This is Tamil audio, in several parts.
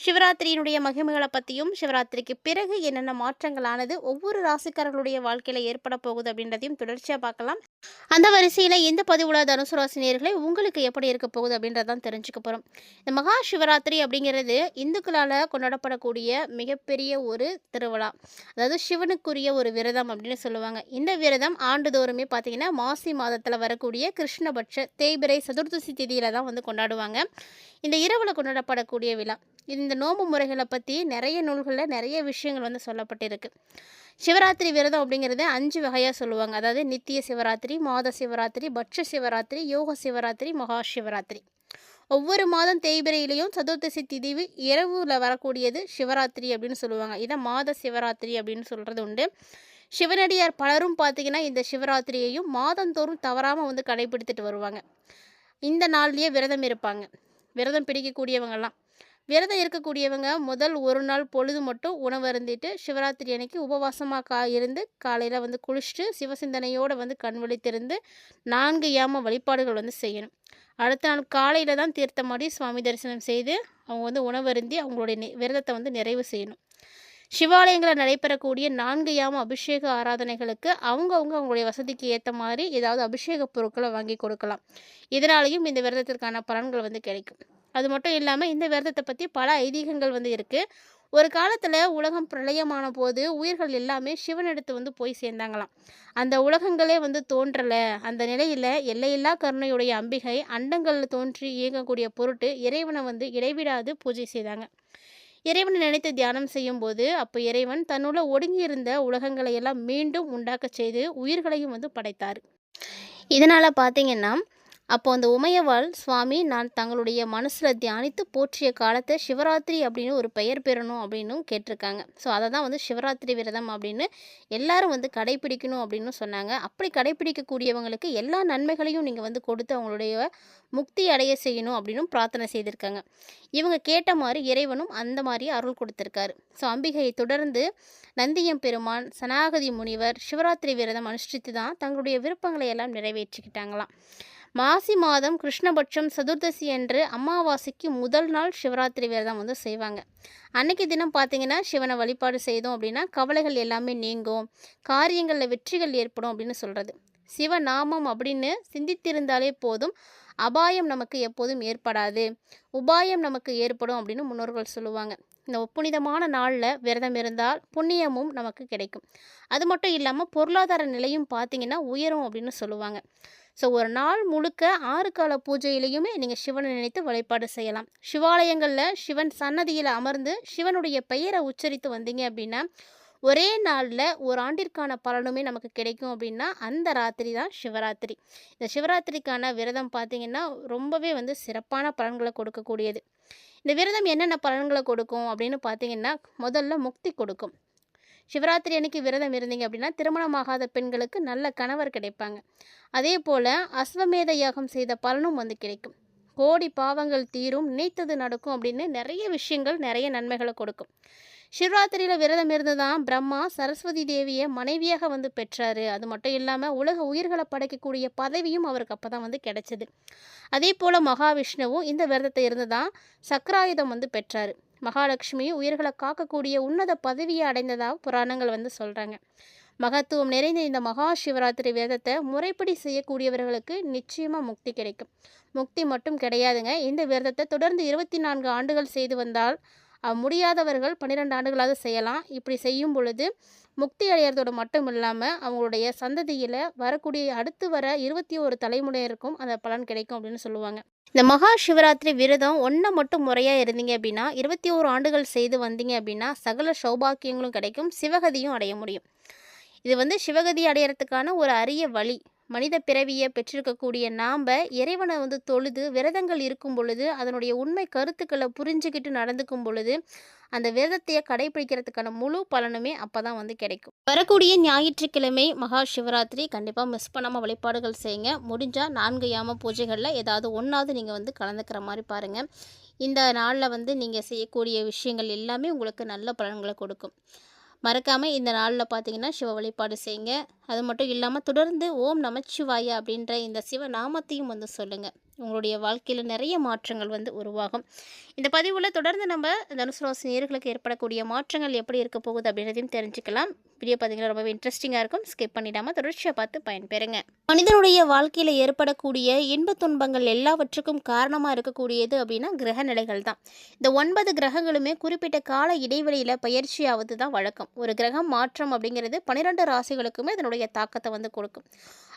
சிவராத்திரியினுடைய மகிமைகளை பற்றியும் சிவராத்திரிக்கு பிறகு என்னென்ன மாற்றங்களானது ஒவ்வொரு ராசிக்காரர்களுடைய வாழ்க்கையில் ஏற்பட போகுது அப்படின்றதையும் தொடர்ச்சியாக பார்க்கலாம். அந்த வரிசையில் இந்த பதிவுல தனுசு ராசினியர்களை உங்களுக்கு எப்படி இருக்க போகுது அப்படின்றதான் தெரிஞ்சுக்க போகிறோம் இந்த மகா சிவராத்திரி அப்படிங்கிறது இந்துக்களால் கொண்டாடப்படக்கூடிய மிகப்பெரிய ஒரு திருவிழா. அதாவது சிவனுக்குரிய ஒரு விரதம் அப்படின்னு சொல்லுவாங்க. இந்த விரதம் ஆண்டுதோறுமே பார்த்தீங்கன்னா மாசி மாதத்தில் வரக்கூடிய கிருஷ்ணபட்ச தேய்பிரை சதுர்தசி திதியில தான் வந்து கொண்டாடுவாங்க. இந்த இரவில் கொண்டாடப்படக்கூடிய விழா. இந்த நோம்பு முறைகளை பற்றி நிறைய நூல்களில் நிறைய விஷயங்கள் வந்து சொல்லப்பட்டிருக்கு. சிவராத்திரி விரதம் அப்படிங்கிறது அஞ்சு வகையாக சொல்லுவாங்க. அதாவது நித்திய சிவராத்திரி மாத சிவராத்திரி பட்ச சிவராத்திரி யோக சிவராத்திரி மகா சிவராத்திரி. ஒவ்வொரு மாதம் தேய்பிரையிலையும் சதுர்தசி திதிவு இரவுல வரக்கூடியது சிவராத்திரி அப்படின்னு சொல்லுவாங்க. இதை மாத சிவராத்திரி அப்படின்னு சொல்கிறது உண்டு. சிவனடியார் பலரும் பார்த்தீங்கன்னா இந்த சிவராத்திரியையும் மாதந்தோறும் தவறாமல் வந்து கடைபிடித்துட்டு வருவாங்க. இந்த நாள்லேயே விரதம் இருப்பாங்க. விரதம் பிடிக்கக்கூடியவங்கெல்லாம் விரதம் இருக்கக்கூடியவங்க முதல் ஒரு நாள் பொழுது மட்டும் உணவு அருந்திட்டு சிவராத்திரி அன்னைக்கு உபவாசமாக கா இருந்து காலையில் வந்து குளிச்சுட்டு சிவசிந்தனையோடு வந்து கண் விழித்திருந்து நான்கு யாம வழிபாடுகள் வந்து செய்யணும். அடுத்த நாள் காலையில் தான் தீர்த்தமாடி சுவாமி தரிசனம் செய்து அவங்க வந்து உணவு அருந்தி அவங்களுடைய விரதத்தை வந்து நிறைவு செய்யணும். சிவாலயங்களில் நடைபெறக்கூடிய நான்கு யாம அபிஷேக ஆராதனைகளுக்கு அவங்கவுங்க அவங்களுடைய வசதிக்கு ஏற்ற மாதிரி ஏதாவது அபிஷேக பொருட்களை வாங்கி கொடுக்கலாம். இதனாலையும் இந்த விரதத்திற்கான பலன்கள் வந்து கிடைக்கும். அது மட்டும் இல்லாமல் இந்த விரதத்தை பற்றி பல ஐதீகங்கள் வந்து இருக்குது ஒரு காலத்தில் உலகம் பிரளயமான போது உயிர்கள் எல்லாமே சிவனிடத்து வந்து போய் சேர்ந்தாங்களாம். அந்த உலகங்களே வந்து தோன்றலை. அந்த நிலையில் எல்லையில்லா கருணையுடைய அம்பிகை அண்டங்களில் தோன்றி இயங்கக்கூடிய பொருட்டு இறைவனை வந்து இடைவிடாது பூஜை செய்தாங்க. இறைவனை நினைத்து தியானம் செய்யும்போது அப்போ இறைவன் தன்னுள்ள ஒடுங்கியிருந்த உலகங்களை எல்லாம் மீண்டும் உண்டாக்க செய்து உயிர்களையும் வந்து படைத்தார். இதனால் பார்த்தீங்கன்னா அப்போ அந்த உமையவாள் சுவாமி நான் தங்களுடைய மனசில் தியானித்து போற்றிய காலத்தை சிவராத்திரி அப்படின்னு ஒரு பெயர் பெறணும் அப்படின்னும் கேட்டிருக்காங்க. ஸோ அதை தான் வந்து சிவராத்திரி விரதம் அப்படின்னு எல்லாரும் வந்து கடைப்பிடிக்கணும் அப்படின்னு சொன்னாங்க. அப்படி கடைப்பிடிக்கக்கூடியவங்களுக்கு எல்லா நன்மைகளையும் நீங்கள் வந்து கொடுத்து அவங்களுடைய முக்தி அடைய செய்யணும் அப்படின்னும் பிரார்த்தனை செய்திருக்காங்க. இவங்க கேட்ட மாதிரி இறைவனும் அந்த மாதிரி அருள் கொடுத்துருக்காரு. ஸோ அம்பிகையை தொடர்ந்து நந்தியம் பெருமான் சனாகதி முனிவர் சிவராத்திரி விரதம் அனுஷ்டித்து தான் தங்களுடைய விருப்பங்களை எல்லாம் நிறைவேற்றிக்கிட்டாங்களாம். மாசி மாதம் கிருஷ்ணபட்சம் சதுர்தசி என்று அமாவாசைக்கு முதல் நாள் சிவராத்திரி விரதம் வந்து செய்வாங்க. அன்னைக்கு தினம் பார்த்தீங்கன்னா சிவனை வழிபாடு செய்தோம் அப்படின்னா கவலைகள் எல்லாமே நீங்கும் காரியங்களில் வெற்றிகள் ஏற்படும் அப்படின்னு சொல்கிறது சிவநாமம் அப்படின்னு சிந்தித்திருந்தாலே போதும் அபாயம் நமக்கு எப்போதும் ஏற்படாது உபாயம் நமக்கு ஏற்படும் அப்படின்னு முன்னோர்கள் சொல்லுவாங்க. இந்த புனிதமான நாளில் விரதம் இருந்தால் புண்ணியமும் நமக்கு கிடைக்கும். அது மட்டும் இல்லாமல் பொருளாதார நிலையும் பார்த்தீங்கன்னா உயரும் அப்படின்னு சொல்லுவாங்க. ஸோ ஒரு நாள் முழுக்க ஆறு கால பூஜையிலையுமே நீங்கள் சிவனை நினைத்து வழிபாடு செய்யலாம். சிவாலயங்களில் சிவன் சன்னதியில் அமர்ந்து சிவனுடைய பெயரை உச்சரித்து வந்தீங்க அப்படின்னா ஒரே நாளில் ஒரு ஆண்டிற்கான பலனுமே நமக்கு கிடைக்கும் அப்படின்னா அந்த ராத்திரி தான் சிவராத்திரி. இந்த சிவராத்திரிக்கான விரதம் பார்த்தீங்கன்னா ரொம்பவே வந்து சிறப்பான பலன்களை கொடுக்கக்கூடியது. இந்த விரதம் என்னென்ன பலன்களை கொடுக்கும் அப்படின்னு பார்த்தீங்கன்னா முதல்ல முக்தி கொடுக்கும். சிவராத்திரி அன்னைக்கு விரதம் இருந்தீங்க அப்படின்னா திருமணமாகாத பெண்களுக்கு நல்ல கணவர் கிடைப்பாங்க. அதே போல் அஸ்வமேத யாகம் செய்த பலனும் வந்து கிடைக்கும். கோடி பாவங்கள் தீரும் நினைத்தது நடக்கும் அப்படின்னு நிறைய விஷயங்கள் நிறைய நன்மைகளை கொடுக்கும். சிவராத்திரியில் விரதம் இருந்து தான் பிரம்மா சரஸ்வதி தேவியை மனைவியாக வந்து பெற்றார். அது மட்டும் இல்லாமல் உலக உயிர்களை படைக்கக்கூடிய பதவியும் அவருக்கு அப்போ தான் வந்து கிடைச்சது. அதே போல் மகாவிஷ்ணுவும் இந்த விரதத்தை இருந்து தான் சக்கராயுதம் வந்து பெற்றார். மகாலட்சுமி உயிர்களை காக்கக்கூடிய உன்னத பதவியை அடைந்ததாக புராணங்கள் வந்து சொல்கிறாங்க மகத்துவம் நிறைந்த இந்த மகா சிவராத்திரி விரதத்தை முறைப்படி செய்யக்கூடியவர்களுக்கு நிச்சயமாக முக்தி கிடைக்கும். முக்தி மட்டும் கிடையாதுங்க. இந்த விரதத்தை தொடர்ந்து இருபத்தி நான்கு ஆண்டுகள் செய்து வந்தால் முடியாதவர்கள் பன்னிரெண்டு ஆண்டுகளாவது செய்யலாம். இப்படி செய்யும் பொழுது முக்தி அடையிறதோடு மட்டும் இல்லாமல் அவங்களுடைய சந்ததியில் வரக்கூடிய அடுத்து வர இருபத்தி ஒரு தலைமுறையினருக்கும் அந்த பலன் கிடைக்கும் அப்படின்னு சொல்லுவாங்க. இந்த மகா சிவராத்திரி விரதம் ஒன்றை மட்டும் முறையாக இருந்தீங்க அப்படின்னா இருபத்தி ஓரு ஆண்டுகள் செய்து வந்தீங்க அப்படின்னா சகல சௌபாக்கியங்களும் கிடைக்கும் சிவகதியும் அடைய முடியும். இது வந்து சிவகதி அடையறதுக்கான ஒரு அரிய வழி. மனித பிறவியை பெற்றிருக்கக்கூடிய நாம் இறைவனை வந்து தொழுது விரதங்கள் இருக்கும் பொழுது அதனுடைய உண்மை கருத்துக்களை புரிஞ்சுக்கிட்டு நடந்துக்கும் பொழுது அந்த விரதத்தையே கடைபிடிக்கிறதுக்கான முழு பலனுமே அப்போ தான் வந்து கிடைக்கும். வரக்கூடிய ஞாயிற்றுக்கிழமை மகா சிவராத்திரி கண்டிப்பாக மிஸ் பண்ணாமல் வழிபாடுகள் செய்யுங்க. முடிஞ்சால் நான்கு யாம பூஜைகளில் ஏதாவது ஒன்றாவது நீங்கள் வந்து கலந்துக்கிற மாதிரி பாருங்கள் இந்த நாளில் வந்து நீங்கள் செய்யக்கூடிய விஷயங்கள் எல்லாமே உங்களுக்கு நல்ல பலன்களை கொடுக்கும். மறக்காமல் இந்த நாளில் பார்த்தீங்கன்னா சிவ வழிபாடு செய்யுங்க. அது மட்டும் இல்லாமல் தொடர்ந்து ஓம் நமச்சிவாய அப்படின்ற இந்த சிவ நாமத்தையும் வந்து சொல்லுங்கள் உங்களுடைய வாழ்க்கையில் நிறைய மாற்றங்கள் வந்து உருவாகும். இந்த பதிவில் தொடர்ந்து நம்ம தனுசு ராசி நேர்களுக்கு ஏற்படக்கூடிய மாற்றங்கள் எப்படி இருக்க போகுது அப்படின்றதையும் தெரிஞ்சுக்கலாம். வீடியோ பார்த்தீங்கன்னா ரொம்பவே இன்ட்ரெஸ்டிங்காக இருக்கும். ஸ்கிப் பண்ணிடாமல் தொடர்ச்சியாக பார்த்து பயன்பெறுங்க. மனிதனுடைய வாழ்க்கையில் ஏற்படக்கூடிய இன்ப துன்பங்கள் எல்லாவற்றுக்கும் காரணமாக இருக்கக்கூடியது அப்படின்னா கிரக நிலைகள் தான். இந்த ஒன்பது கிரகங்களுமே குறிப்பிட்ட கால இடைவெளியில் பயிற்சியாவது தான் வழக்கம். ஒரு கிரகம் மாற்றம் அப்படிங்கிறது பன்னிரெண்டு ராசிகளுக்குமே இதனுடைய தாக்கத்தை வந்து கொடுக்கும்.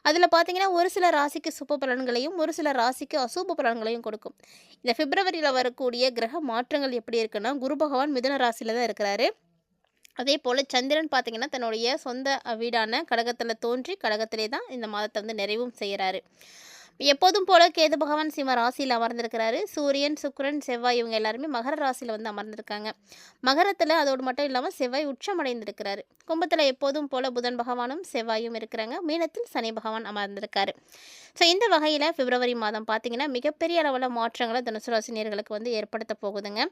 அதில் பார்த்தீங்கன்னா ஒரு சில ராசிக்கு சுப பலன்களையும் ஒரு சில ராசிக்கு அசுப பலன்களையும் கொடுக்கும். இந்த பிப்ரவரியில் வரக்கூடிய கிரக மாற்றங்கள் எப்படி இருக்குன்னா குரு பகவான் மிதுன ராசியில் தான் இருக்கிறாரு. அதே போல் சந்திரன் பார்த்தீங்கன்னா தன்னுடைய சொந்த வீடான கடகத்தில் தோன்றி கடகத்திலே தான் இந்த மாதத்தை வந்து நிறைவும் செய்கிறாரு எப்போதும் போல கேது பகவான் சிம்ம ராசியில் அமர்ந்திருக்கிறாரு. சூரியன் சுக்கரன் செவ்வாய் இவங்க எல்லாருமே மகர ராசியில் வந்து அமர்ந்திருக்காங்க. மகரத்தில் அதோடு மட்டும் இல்லாமல் செவ்வாய் உச்சமடைந்திருக்கிறாரு. கும்பத்தில் எப்போதும் போல புதன் பகவானும் செவ்வாயும் இருக்கிறாங்க. மீனத்தில் சனி பகவான் அமர்ந்திருக்காரு. ஸோ இந்த வகையில் பிப்ரவரி மாதம் பார்த்தீங்கன்னா மிகப்பெரிய அளவில் மாற்றங்களை தனுசு ராசினியர்களுக்கு வந்து ஏற்படுத்த போகுதுங்க.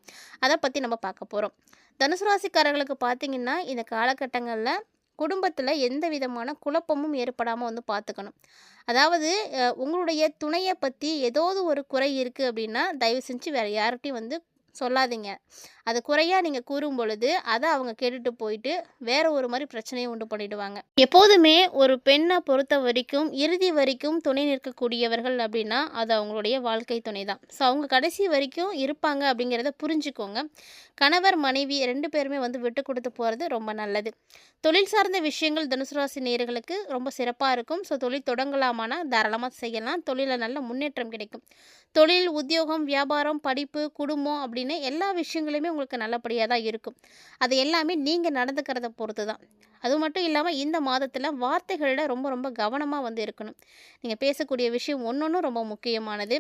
அதை பற்றி நம்ம பார்க்க போகிறோம் தனுசு ராசிக்காரர்களுக்கு பார்த்தீங்கன்னா இந்த காலகட்டங்களில் குடும்பத்தில் எந்த விதமான குழப்பமும் ஏற்படாமல் வந்து பார்த்துக்கணும் அதாவது உங்களுடைய துணையை பற்றி ஏதாவது ஒரு குறை இருக்குது அப்படின்னா தயவு செஞ்சு வேறு யார்கிட்டையும் வந்து சொல்லாதீங்க. அது குறையாக நீங்கள் கூறும் பொழுது அதை அவங்க கேட்டுட்டு போயிட்டு வேற ஒரு மாதிரி பிரச்சனையை உண்டு பண்ணிடுவாங்க. எப்போதுமே ஒரு பெண்ணை பொறுத்த வரைக்கும் இறுதி வரைக்கும் துணை நிற்கக்கூடியவர்கள் அப்படின்னா அது அவங்களுடைய வாழ்க்கை துணை தான். ஸோ அவங்க கடைசி வரைக்கும் இருப்பாங்க அப்படிங்கிறத புரிஞ்சுக்கோங்க. கணவர் மனைவி ரெண்டு பேருமே வந்து விட்டு கொடுத்து போகிறது ரொம்ப நல்லது. தொழில் சார்ந்த விஷயங்கள் தனுசு ராசி ரொம்ப சிறப்பாக இருக்கும். ஸோ தொழில் தொடங்கலாமானா தாராளமாக செய்யலாம். தொழிலில் நல்ல முன்னேற்றம் கிடைக்கும். தொழில் உத்தியோகம் வியாபாரம் படிப்பு குடும்பம் அப்படின்னு எல்லா விஷயங்களுமே உங்களுக்கு நல்லபடியாக தான் இருக்கும். அது எல்லாமே நீங்கள் நடந்துக்கிறத பொறுத்து தான். அது மட்டும் இல்லாமல் இந்த மாதத்தில் வார்த்தைகளில் ரொம்ப ரொம்ப கவனமாக வந்து இருக்கணும். நீங்கள் பேசக்கூடிய விஷயம் ஒன்றொன்றும் ரொம்ப முக்கியமானது.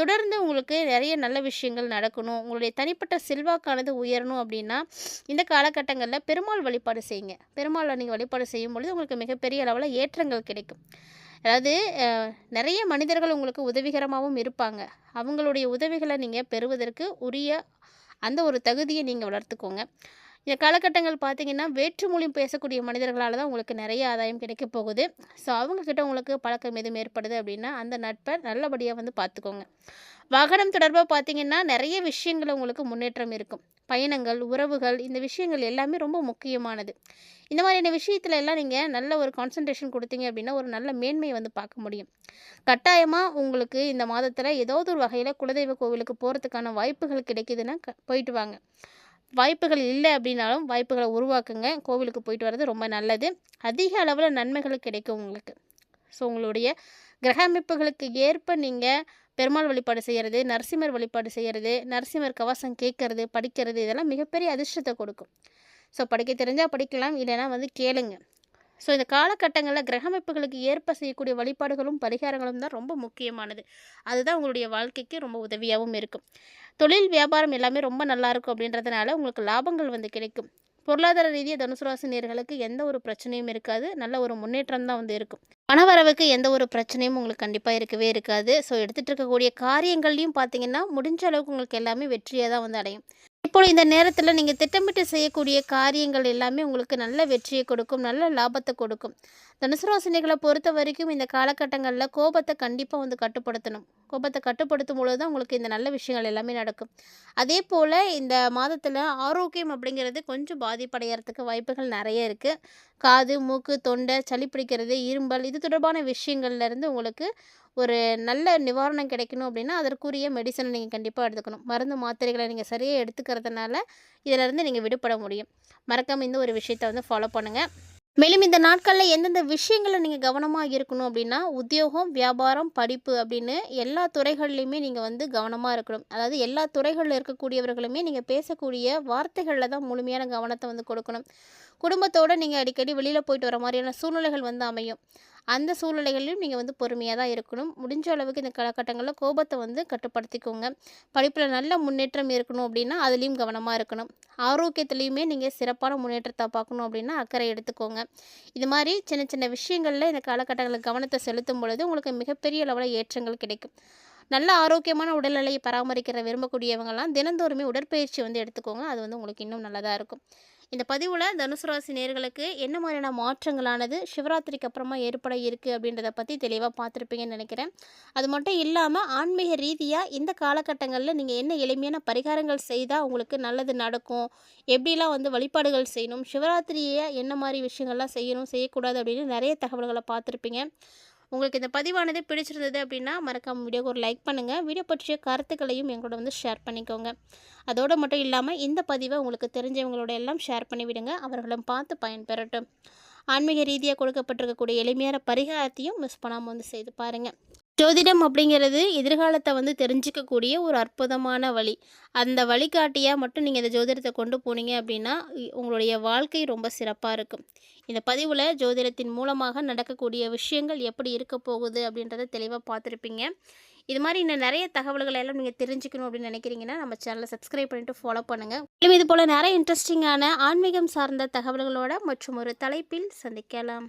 தொடர்ந்து உங்களுக்கு நிறைய நல்ல விஷயங்கள் நடக்கணும். உங்களுடைய தனிப்பட்ட செல்வாக்கானது உயரணும் அப்படின்னா இந்த காலகட்டங்களில் பெருமாள் வழிபாடு செய்யுங்க. பெருமாளை நீங்கள் வழிபாடு செய்யும் பொழுது உங்களுக்கு மிகப்பெரிய அளவில் ஏற்றங்கள் கிடைக்கும். அதாவது நிறைய மனிதர்கள் உங்களுக்கு உதவிகரமாகவும் இருப்பாங்க. அவங்களுடைய உதவிகளை நீங்கள் பெறுவதற்கு உரிய அந்த ஒரு தகுதியை நீங்கள் வளர்த்துக்கோங்க. இந்த காலகட்டங்கள் பார்த்தீங்கன்னா மொழியும் பேசக்கூடிய மனிதர்களால் தான் உங்களுக்கு நிறைய ஆதாயம் கிடைக்க போகுது. ஸோ அவங்கக்கிட்ட உங்களுக்கு பழக்கம் எதுவும் ஏற்படுது அப்படின்னா அந்த நட்பை நல்லபடியாக வந்து பார்த்துக்கோங்க. வாகனம் தொடர்பாக பார்த்தீங்கன்னா நிறைய விஷயங்கள் உங்களுக்கு முன்னேற்றம் இருக்கும். பயணங்கள் உறவுகள் இந்த விஷயங்கள் எல்லாமே ரொம்ப முக்கியமானது. இந்த மாதிரியான விஷயத்துல எல்லாம் நீங்கள் நல்ல ஒரு கான்சன்ட்ரேஷன் கொடுத்தீங்க அப்படின்னா ஒரு நல்ல மேன்மையை வந்து பார்க்க முடியும். கட்டாயமாக உங்களுக்கு இந்த மாதத்தில் ஏதாவது ஒரு வகையில் குலதெய்வ கோவிலுக்கு போகிறதுக்கான வாய்ப்புகள் கிடைக்குதுன்னா க போயிட்டு வாங்க. வாய்ப்புகள் இல்லை அப்படின்னாலும் வாய்ப்புகளை உருவாக்குங்க. கோவிலுக்கு போயிட்டு வர்றது ரொம்ப நல்லது. அதிக அளவில் நன்மைகள் கிடைக்கும் உங்களுக்கு. ஸோ உங்களுடைய கிரக அமைப்புகளுக்கு ஏற்ப நீங்கள் பெருமாள் வழிபாடு செய்கிறது நரசிம்மர் வழிபாடு செய்கிறது நரசிம்மர் கவசம் கேட்கறது படிக்கிறது இதெல்லாம் மிகப்பெரிய அதிர்ஷ்டத்தை கொடுக்கும். ஸோ படிக்க தெரிஞ்சால் படிக்கலாம் இல்லைன்னா வந்து கேளுங்க. ஸோ இந்த காலகட்டங்களில் கிரகமைப்புகளுக்கு ஏற்ப செய்யக்கூடிய வழிபாடுகளும் பரிகாரங்களும் தான் ரொம்ப முக்கியமானது. அதுதான் உங்களுடைய வாழ்க்கைக்கு ரொம்ப உதவியாகவும் இருக்கும். தொழில் வியாபாரம் எல்லாமே ரொம்ப நல்லாயிருக்கும் அப்படின்றதுனால உங்களுக்கு லாபங்கள் வந்து கிடைக்கும். பொருளாதார ரீதியாக தனுசு ராசி நேர்களுக்கு எந்த ஒரு பிரச்சனையும் இருக்காது. நல்ல ஒரு முன்னேற்றம் தான் வந்து இருக்கும். பணவரவுக்கு எந்த ஒரு பிரச்சனையும் உங்களுக்கு கண்டிப்பாக இருக்கவே இருக்காது. ஸோ எடுத்துகிட்டு இருக்கக்கூடிய காரியங்கள்லையும் பார்த்தீங்கன்னா முடிஞ்ச அளவுக்கு உங்களுக்கு எல்லாமே வெற்றியாக தான் வந்து அடையும். இப்போ இந்த நேரத்தில் நீங்கள் திட்டமிட்டு செய்யக்கூடிய காரியங்கள் எல்லாமே உங்களுக்கு நல்ல வெற்றியை கொடுக்கும். நல்ல லாபத்தை கொடுக்கும். தனுசு ராசினிகளை பொறுத்த வரைக்கும் இந்த காலகட்டங்களில் கோபத்தை கண்டிப்பாக வந்து கட்டுப்படுத்தணும். கோபத்தை கட்டுப்படுத்தும் பொழுது தான் உங்களுக்கு இந்த நல்ல விஷயங்கள் எல்லாமே நடக்கும். அதே போல் இந்த மாதத்தில் ஆரோக்கியம் அப்படிங்கிறது கொஞ்சம் பாதிப்படைகிறதுக்கு வாய்ப்புகள் நிறைய இருக்குது காது மூக்கு தொண்டை சளி பிடிக்கிறது இரும்பல் இது தொடர்பான விஷயங்கள்லேருந்து உங்களுக்கு ஒரு நல்ல நிவாரணம் கிடைக்கணும் அப்படின்னா அதற்குரிய மெடிசனை நீங்கள் கண்டிப்பாக எடுத்துக்கணும். மருந்து மாத்திரைகளை நீங்கள் சரியாக எடுத்துக்கிறதுனால இதிலேருந்து நீங்கள் விடுபட முடியும். மறக்காமல் இந்த ஒரு விஷயத்தை வந்து ஃபாலோ பண்ணுங்கள் மேலும் இந்த நாட்களில் எந்தெந்த விஷயங்களில் நீங்கள் கவனமாக இருக்கணும் அப்படின்னா உத்தியோகம் வியாபாரம் படிப்பு அப்படின்னு எல்லா துறைகள்லையுமே நீங்கள் வந்து கவனமாக இருக்கணும். அதாவது எல்லா துறைகளில் இருக்கக்கூடியவர்களுமே நீங்கள் பேசக்கூடிய வார்த்தைகளில் தான் முழுமையான கவனத்தை வந்து கொடுக்கணும். குடும்பத்தோடு நீங்கள் அடிக்கடி வெளியில் போயிட்டு வர மாதிரியான சூழ்நிலைகள் வந்து அமையும். அந்த சூழ்நிலைகளிலும் நீங்கள் வந்து பொறுமையாக தான் இருக்கணும். முடிஞ்ச அளவுக்கு இந்த காலகட்டங்களில் கோபத்தை வந்து கட்டுப்படுத்திக்கோங்க. படிப்பில் நல்ல முன்னேற்றம் இருக்கணும் அப்படின்னா அதுலேயும் கவனமாக இருக்கணும். ஆரோக்கியத்துலேயுமே நீங்கள் சிறப்பான முன்னேற்றத்தை பார்க்கணும் அப்படின்னா அக்கறை எடுத்துக்கோங்க. இது மாதிரி சின்ன சின்ன விஷயங்களில் இந்த காலகட்டங்களில் கவனத்தை செலுத்தும் பொழுது உங்களுக்கு மிகப்பெரிய அளவில் ஏற்றங்கள் கிடைக்கும். நல்ல ஆரோக்கியமான உடல்நிலையை பராமரிக்கிற விரும்பக்கூடியவங்கலாம் தினந்தோறுமே உடற்பயிற்சி வந்து எடுத்துக்கோங்க. அது வந்து உங்களுக்கு இன்னும் நல்லதாக இருக்கும். இந்த பதிவில் தனுசு ராசி நேர்களுக்கு என்ன மாதிரியான மாற்றங்களானது சிவராத்திரிக்கு அப்புறமா ஏற்பட இருக்குது அப்படின்றத பற்றி தெளிவாக பார்த்துருப்பீங்கன்னு நினைக்கிறேன். அது மட்டும் இல்லாமல் ஆன்மீக ரீதியாக இந்த காலகட்டங்களில் நீங்கள் என்ன எளிமையான பரிகாரங்கள் செய்தால் உங்களுக்கு நல்லது நடக்கும்? எப்படிலாம் வந்து வழிபாடுகள் செய்யணும்? சிவராத்திரியை என்ன மாதிரி விஷயங்கள்லாம் செய்யணும்? செய்யக்கூடாது அப்படின்னு நிறைய தகவல்களை பார்த்துருப்பீங்க. உங்களுக்கு இந்த பதிவானது பிடிச்சிருந்தது அப்படின்னா மறக்காம வீடியோக்கு ஒரு லைக் பண்ணுங்கள் வீடியோ பற்றிய கருத்துக்களையும் எங்களோட வந்து ஷேர் பண்ணிக்கோங்க. அதோடு மட்டும் இல்லாமல் இந்த பதிவை உங்களுக்கு தெரிஞ்சவங்களோட எல்லாம் ஷேர் பண்ணி விடுங்க அவர்களும் பார்த்து பயன்பெறட்டும். ஆன்மீக ரீதியாக கொடுக்கப்பட்டிருக்கக்கூடிய எளிமையான பரிகாரத்தையும் மிஸ் பண்ணாமல் வந்து செய்து பாருங்கள் ஜோதிடம் அப்படிங்கிறது எதிர்காலத்தை வந்து தெரிஞ்சிக்கக்கூடிய ஒரு அற்புதமான வழி. அந்த வழிகாட்டியாக மட்டும் நீங்கள் இந்த ஜோதிடத்தை கொண்டு போனீங்க அப்படின்னா இ- உங்களுடைய வாழ்க்கை ரொம்ப சிறப்பாக இருக்கும். இந்த பதிவில் ஜோதிடத்தின் மூலமாக நடக்கக்கூடிய விஷயங்கள் எப்படி இருக்க போகுது அப்படின்றத தெளிவாக பார்த்துருப்பீங்க. இது மாதிரி இன்னும் நிறைய தகவல்களை எல்லாம் நீங்கள் தெரிஞ்சுக்கணும் அப்படின்னு நினைக்கிறீங்கன்னா நம்ம சேனலை சப்ஸ்கிரைப் பண்ணிட்டு ஃபாலோ பண்ணுங்கள் மேலும் இது போல் நிறைய இன்ட்ரெஸ்டிங்கான ஆன்மீகம் சார்ந்த தகவல்களோட மற்றும் ஒரு தலைப்பில் சந்திக்கலாம்.